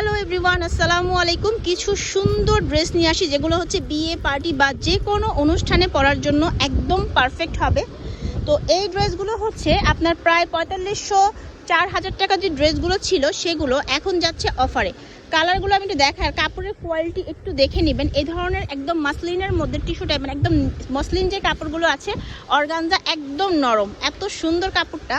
Hello everyone আসসালামু আলাইকুম কিছু সুন্দর ড্রেস নিয়ে আসি, যেগুলো হচ্ছে বিয়ে পার্টি বা যে কোনো অনুষ্ঠানে পরার জন্য একদম পারফেক্ট হবে। তো এই ড্রেসগুলো হচ্ছে আপনার প্রায় পঁয়তাল্লিশশো চার হাজার টাকা যে ড্রেসগুলো ছিল, সেগুলো এখন যাচ্ছে অফারে কালারগুলো আমি একটু দেখার কাপড়ের কোয়ালিটি একটু দেখে নেবেন। এই ধরনের একদম মাসলিনের মধ্যে টিস্যু টাইপের একদম মসলিন যে কাপড়গুলো আছে অর্গানজা একদম নরম। এত সুন্দর কাপড়টা।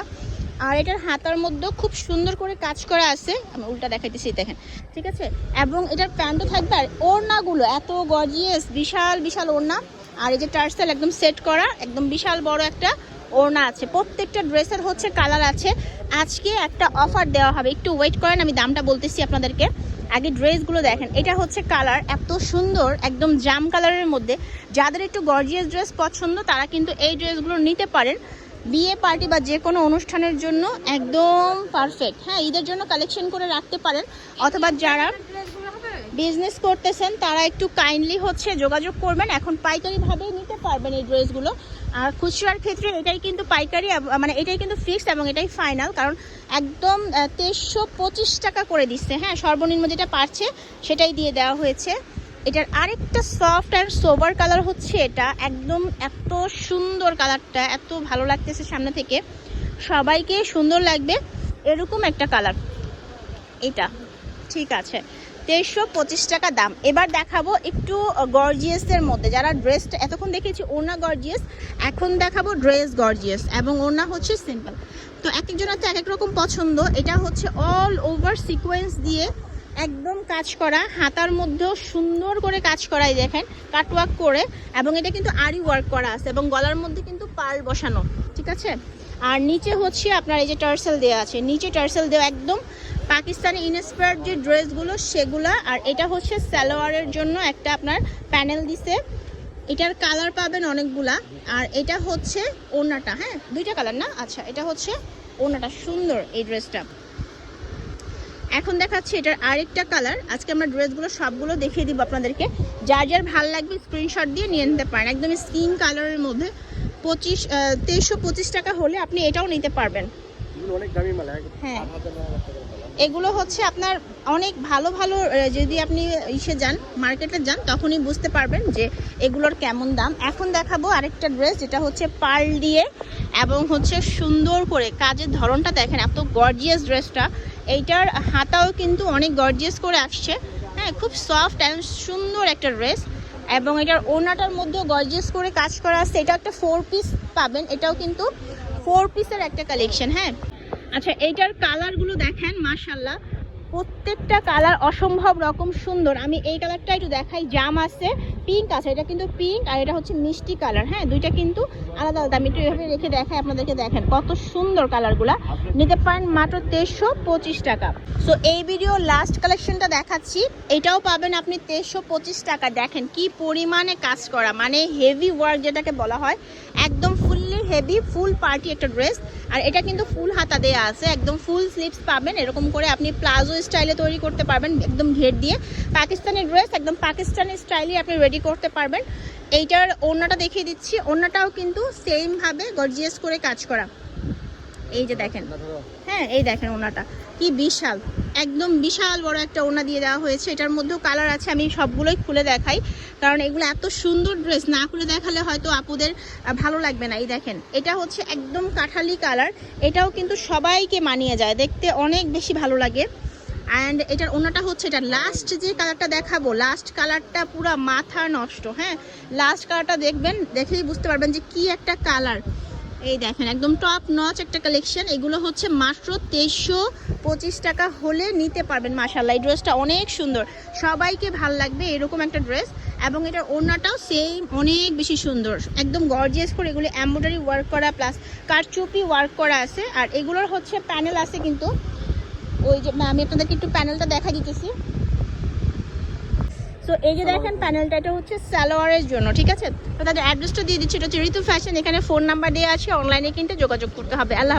আর এটার হাতার মধ্যেও খুব সুন্দর করে কাজ করা আছে। আমি উল্টা দেখাইতেছি দেখেন। ঠিক আছে? এবং এটার প্যান্টও থাকবে আর ওড়নাগুলো এত গর্জিয়াস বিশাল বিশাল ওড়না। আর এই যে টার্সেল একদম সেট করা, একদম বিশাল বড় একটা ওড়না আছে। প্রত্যেকটা ড্রেসের হচ্ছে কালার আছে। আজকে একটা অফার দেওয়া হবে। একটু ওয়েট করেন, আমি দামটা বলতেছি আপনাদেরকে। আগে ড্রেসগুলো দেখেন। এটা হচ্ছে কালার এত সুন্দর, একদম জাম কালারের মধ্যে। যাদের একটু গর্জিয়াস ড্রেস পছন্দ, তারা কিন্তু এই ড্রেসগুলো নিতে পারেন। বিয়ে পার্টি বা যে কোনো অনুষ্ঠানের জন্য একদম পারফেক্ট হ্যাঁ ঈদের জন্য কালেকশন করে রাখতে পারেন। অথবা যারা বিজনেস করতেছেন, তারা একটু কাইন্ডলি হচ্ছে যোগাযোগ করবেন। এখন পাইকারিভাবে নিতে পারবেন এই ড্রেসগুলো। আর খুচরার ক্ষেত্রে এটাই কিন্তু পাইকারি মানে এটাই কিন্তু ফিক্সড এবং এটাই ফাইনাল কারণ একদম তেইশশো পঁচিশ টাকা করে দিচ্ছে। হ্যাঁ সর্বনিম্ন যেটা পারছে, সেটাই দিয়ে দেওয়া হয়েছে। এটার আরেকটা সফট অ্যান্ড সোবার কালার হচ্ছে এটা। একদম এত সুন্দর কালারটা এত ভালো লাগতেছে সামনে থেকে। সবাইকে সুন্দর লাগবে এরকম একটা কালার এটা, ঠিক আছে। তেইশশো পঁচিশ টাকা দাম। এবার দেখাবো একটু গর্জিয়াসের মধ্যে। যারা ড্রেসটা এতক্ষণ দেখেছি ওনা গর্জিয়াস এখন দেখাবো ড্রেস গর্জিয়াস এবং ওনা হচ্ছে সিম্পল তো এক একজনের তো এক এক রকম পছন্দ। এটা হচ্ছে অল ওভার সিকোয়েন্স দিয়ে একদম কাজ করা, হাতার মধ্যেও সুন্দর করে কাজ করাই দেখেন কাটওয়ার্ক করে, এবং এটা কিন্তু আরি ওয়ার্ক করা আছে, এবং গলার মধ্যে কিন্তু পার্ল বসানো, ঠিক আছে? আর নিচে হচ্ছে আপনার এই যে টার্সেল দেওয়া আছে, নিচে টার্সেল দেওয়া একদম পাকিস্তানি ইনস্পায়ার্ড যে ড্রেসগুলো, সেগুলা, আর এটা হচ্ছে স্যালোয়ারের জন্য একটা আপনার প্যানেল দিছে, এটার কালার পাবেন অনেকগুলা, আর এটা হচ্ছে ওনাটা হ্যাঁ? দুইটা কালার না? আচ্ছা এটা হচ্ছে ওনাটা সুন্দর এই ড্রেসটা। এখন দেখাচ্ছি এটার আরেকটা কালার। আজকে আমরা ড্রেসগুলো সবগুলো দেখিয়ে দিব আপনাদেরকে। যার যার ভালো লাগবে স্ক্রিনশট দিয়ে নিয়ে নিতে পারেন। একদমই স্কিন কালারের মধ্যে পঁচিশ তেইশশো পঁচিশ টাকা হলে আপনি এটাও নিতে পারবেন। হ্যাঁ। এগুলো হচ্ছে আপনার অনেক ভালো ভালো যদি আপনি ইসে যান মার্কেটে যান, তখনই বুঝতে পারবেন যে এগুলোর কেমন দাম। এখন দেখাবো আরেকটা ড্রেস যেটা হচ্ছে পাল দিয়ে এবং হচ্ছে সুন্দর করে কাজের ধরনটা দেখেন, এত গর্জিয়াস ড্রেসটা এইটার হাতাও কিন্তু অনেক গর্জিয়াস করে আসছে। হ্যাঁ খুব সফট অ্যান্ড সুন্দর একটা ড্রেস এবং এটার ওনাটার মধ্যেও গর্জিয়াস করে কাজ করা আছে। এটা একটা ফোর পিস পাবেন, এটাও কিন্তু ফোর পিসের একটা কালেকশন হ্যাঁ। আচ্ছা এইটার কালারগুলো দেখেন মাশাল্লাহ প্রত্যেকটা কালার অসম্ভব রকম সুন্দর। আমি এই কালারটা একটু দেখাই, জাম আছে পিঙ্ক আছে, এটা কিন্তু পিঙ্ক আর এটা হচ্ছে মিষ্টি কালার হ্যাঁ? দুইটা কিন্তু আলাদা আলাদা। আমি একটু এভাবে রেখে দেখাই, আপনাদেরকে দেখেন কত সুন্দর কালারগুলা। নিতে পারেন মাত্র তেইশশো পঁচিশ টাকা। সো এই ভিডিও লাস্ট কালেকশনটা দেখাচ্ছি। এটাও পাবেন আপনি তেইশশো পঁচিশ টাকা। দেখেন কি পরিমাণে কাজ করা মানে হেভি ওয়ার্ক যেটাকে বলা হয়। একদম ফুললি হেভি ফুল পার্টি একটা ড্রেস আর এটা কিন্তু ফুল হাতা দেয়া আছে, একদম ফুল স্লিভস পাবেন। এরকম করে আপনি প্লাজো স্টাইলে তৈরি করতে পারবেন একদম ঘের দিয়ে। পাকিস্তানি ড্রেস একদম পাকিস্তানি স্টাইলে আপনি রেডি করতে পারবেন। এইটার ওড়নাটা দেখিয়ে দিচ্ছি। ওড়নাটাও কিন্তু সেম ভাবে গর্জিয়াস করে কাজ করা। এই যে দেখেন। হ্যাঁ এই দেখেন ওনাটা কি বিশাল। একদম বিশাল বড় একটা ওনা দিয়ে দেওয়া হয়েছে। এটার মধ্যেও কালার আছে। আমি সবগুলোই খুলে দেখাই। কারণ এগুলো এত সুন্দর ড্রেস না খুলে দেখালে হয়তো আপুদের ভালো লাগবে না। এই দেখেন এটা হচ্ছে একদম কাঠালি কালার এটাও কিন্তু সবাইকে মানিয়ে যায়। দেখতে অনেক বেশি ভালো লাগে। অ্যান্ড এটার ওনাটা হচ্ছে, এটা লাস্ট যে কালারটা দেখাবো লাস্ট কালারটা পুরো মাথা নষ্ট হ্যাঁ? লাস্ট কালারটা দেখবেন, দেখেই বুঝতে পারবেন যে কি একটা কালার এই দেখেন, একদম টপ নচ একটা কালেকশন এগুলো হচ্ছে মাত্র তেইশশো পঁচিশ টাকা হলে নিতে পারবেন মাসাল্লাহ এই ড্রেসটা অনেক সুন্দর। সবাইকে ভালো লাগবে এরকম একটা ড্রেস এবং এটার ওড়নাটাও সেম অনেক বেশি সুন্দর। একদম গর্জিয়াস করে এগুলো এম্ব্রয়ডারি ওয়ার্ক করা প্লাস কারচুপি ওয়ার্ক করা আছে। আর এগুলোর হচ্ছে প্যানেল আছে কিন্তু ওই যে আমি আপনাদেরকে একটু প্যানেলটা দেখা দিতেছি। তো এই যে দেখেন প্যানেলটা এটা হচ্ছে স্যালোয়ারের জন্য ঠিক আছে? তো তাদের অ্যাড্রেসটা দিয়ে দিচ্ছি এটা হচ্ছে ঋতু ফ্যাশন এখানে ফোন নাম্বার দেওয়া আছে অনলাইনে কিন্তু যোগাযোগ করতে হবে। আল্লাহ।